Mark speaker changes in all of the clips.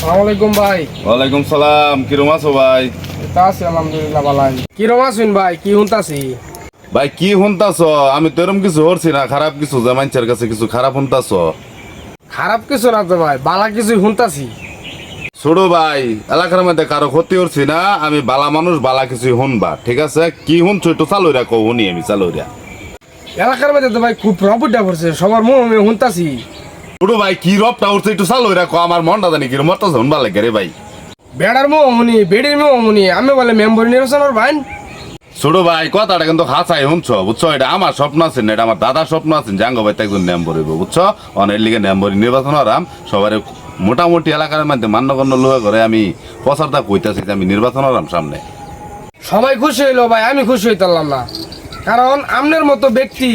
Speaker 1: সালামালাইকুম ভাই।
Speaker 2: ওয়ালাইকুম সালাম আছো ভাই?
Speaker 1: তা আছি আলহামদুলিল্লাহ ভালাই কিরম আছেন ভাই? কি হুনতাছি
Speaker 2: ভাই কি শুনতাছ? আমি তো এরম কিছু হরছি না খারাপ কিছু যে মানুষের কাছে কিছু খারাপ শুনতাছ।
Speaker 1: খারাপ কিছু না তো ভাই বালা কিছু হুনতাছি
Speaker 2: ছোট ভাই এলাকার মধ্যে কারও ক্ষতি করছি না আমি বালা মানুষ বালা কিছু শুনবা ঠিক আছে? কি শুনছো একটু চালু রাখো শুনি আমি চালু রা
Speaker 1: এলাকার মধ্যে তো ভাই খুব প্রফিটটা পড়ছে সবার মুখ আমি হুনতাছি
Speaker 2: ছোট ভাই কি রবটা উঠছে একটু চালু রাখো আমার মনটা জানি কি মরতাছে শুনবা লাগে রে ভাই।
Speaker 1: বেড়ার মুখ অমনি বেড়ির মুখ অমনি আমি বলে মেম্বার নির্বাচনের ভাই
Speaker 2: ছোট ভাই কথাটা কিন্তু হাসাই শুনছো বুঝছ? এটা আমার স্বপ্ন আছে না এটা আমার দাদার স্বপ্ন আছে জাঙ্গ ভাই তো একজন নেম্বর হইব বুঝছ? অনেক লিগে নেম্বর নির্বাচন হরাম সবার মোটামুটি এলাকার মধ্যে মান্যগণ্য লোহা করে আমি প্রচারটা কইতাছি যে আমি নির্বাচন হরাম সামনে।
Speaker 1: সবাই খুশি হইল ভাই আমি খুশি হইতাম না। কারণ আমনের মতো ব্যক্তি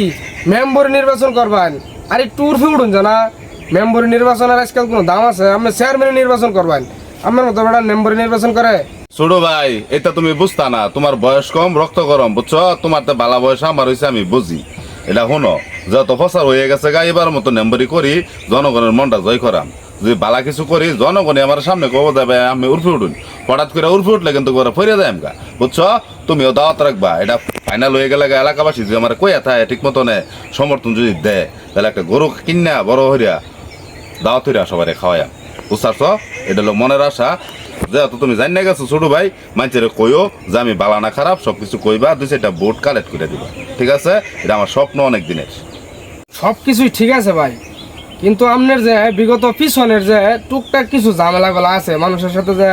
Speaker 1: মেম্বার নির্বাচন করবেন আর একটু উর্ফে উঠুন জানা? মেম্বার নির্বাচনের আজকাল কোনো দাম আছে? আপনি চেয়ারম্যান নির্বাচন করবেন। আমার মতো বেড়া মেম্বার নির্বাচন করে।
Speaker 2: ছোট ভাই, এটা তুমি বুঝতা না। তোমার বয়স কম, রক্ত গরম, বুঝছ? তোমার তো বালা বয়স, আমার হয়েছে আমি বুঝি। এটা শুনো, যত প্রচার হয়ে গেছে গা, এবার মতো নেম্বরি করি, জনগণের মনটা জয় করাম। যদি বালা কিছু করি জনগণে আমার সামনে কব যাবে, আমি উর্ফে উঠুন। হঠাৎ করে উর্ফে উঠলে কিন্তু করে ফিরে যায় আমগা বুঝছ? তুমিও দাওয়াত রাখবা। এটা ফাইনাল হয়ে গেলে এলাকাবাসী যদি আমার কইয়া থাকে, ঠিক মতনে সমর্থন যদি দেয়, তাহলে একটা গরু কিনা বড় হইয়া দাওয়াত হইয়া সবাই খাওয়াইয়া বুঝছাছ এটা হলো মনের আশা। যেহেতু তুমি জানি না গেছো ছোট ভাই মানুষের কইও যে আমি বালা না খারাপ সবকিছু কইবা দুই চারটা বোর্ড কালেক্ট করে দিবা। ঠিক আছে? এটা আমার স্বপ্ন অনেক দিনের।
Speaker 1: সব কিছুই ঠিক আছে ভাই। কিন্তু আপনার যে বিগত পিছনের যে টুকটাক কিছু ঝামেলাগুলো আছে মানুষের সাথে যে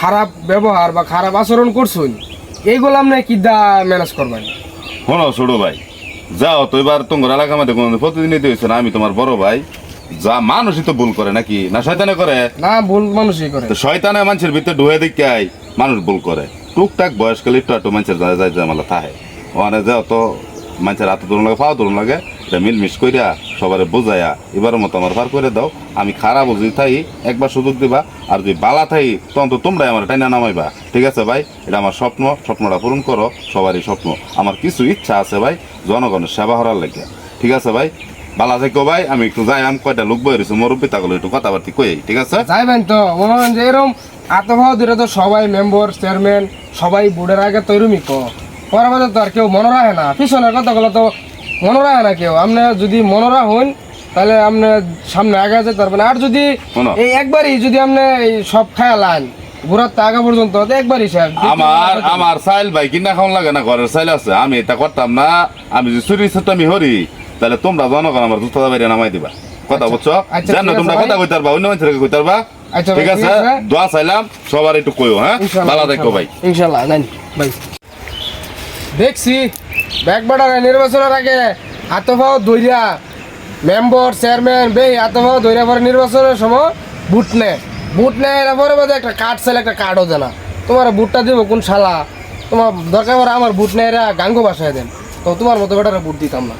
Speaker 1: খারাপ ব্যবহার বা খারাপ আচরণ করছুন এইগুলো আপনি কি দা ম্যানেজ করবেন?
Speaker 2: শোনো ছোট ভাই যাও তো এবার তোমার এলাকা মধ্যে কোনো প্রতিদিনই দিয়েছে না আমি তোমার বড় ভাই। যা মানুষই তো ভুল করে নাকি? না শয়তানে করে?
Speaker 1: না ভুল মানুষই করে।
Speaker 2: তো শয়তানে মানুষের ভিতরে ঢুয়ে দিকে মানুষ ভুল করে। টুকটাক বয়সকালে একটু একটু মানুষের যায় যায় জামালা থাকে। ওখানে যাও তো মানুষের হাতে ধরুন লাগে পাও ধরুন লাগে এটা মিলমিশ কইরা সবারে বোঝায়া এবারের মতো আমার পার করে দাও। আমি খারাপ বুঝি থাই একবার সুযোগ দিবা আর যদি বালা থাই তখন তো তোমরাই আমার টাইনা নামাইবা। ঠিক আছে ভাই? এটা আমার স্বপ্ন স্বপ্নটা পূরণ করো সবারই স্বপ্ন। আমার কিছু ইচ্ছা আছে ভাই জনগণের সেবা হরার লেগে। ঠিক আছে ভাই? বালা থেকো ভাই আমি একটু যাই আমি কয়টা লোক বই রয়েছে মুরব্বী তাগুলো একটু কথাবার্তি কই ঠিক আছে?
Speaker 1: যাইবেন তো মনে যে এরকম আত্মভাব দিলে তো সবাই মেম্বার চেয়ারম্যান সবাই বোর্ডের আগে তো এরমই কো পরে তো আর কেউ মনে রাখে না। পিছনের কথাগুলো তো মনে রাখে না কেউ। আপনি যদি মনে রাখুন তাহলে আপনি সামনে আগে যেতে পারবেন। আর যদি। এই একবারই যদি আপনি এই সব খেয়ালান ঘোরার তো আগে পর্যন্ত তো একবারই স্যার
Speaker 2: আমার আমার চাইল ভাই কিনা খাওয়ান লাগে না ঘরের চাইল আছে। আমি এটা করতাম না। আমি যদি চুরি আমি হরি তাহলে তোমরা জনগণ আমার জুতা বাইরে নামাই দিবা। কথা বুঝছ?
Speaker 1: আচ্ছা,
Speaker 2: জানো তোমরা কথা কইতে পারবা অন্য মানুষের কইতে পারবা।
Speaker 1: আচ্ছা
Speaker 2: ঠিক আছে? দোয়া চাইলাম সবার একটু কইও হ্যাঁ? ভালো দেখো ভাই।
Speaker 1: ইনশাল্লাহ জানি ভাই। দেখছি ব্যাগবাটার নির্বাচনের আগে আতফাও দইরা মেম্বার চেয়ারম্যান বে আতফাও দইরা পরে নির্বাচনের সময় বুট নে। বুট নেয় এর পরে বাদে একটা কার্ড চাইলে একটা কার্ডও দেনা। তোমার বুটটা দিব কোন শালা? তোমার দরকার আমার বুট নেয় গাঙ্গো বাসায় দেন। তো তোমার মতো বেটারা বুট দিতাম না।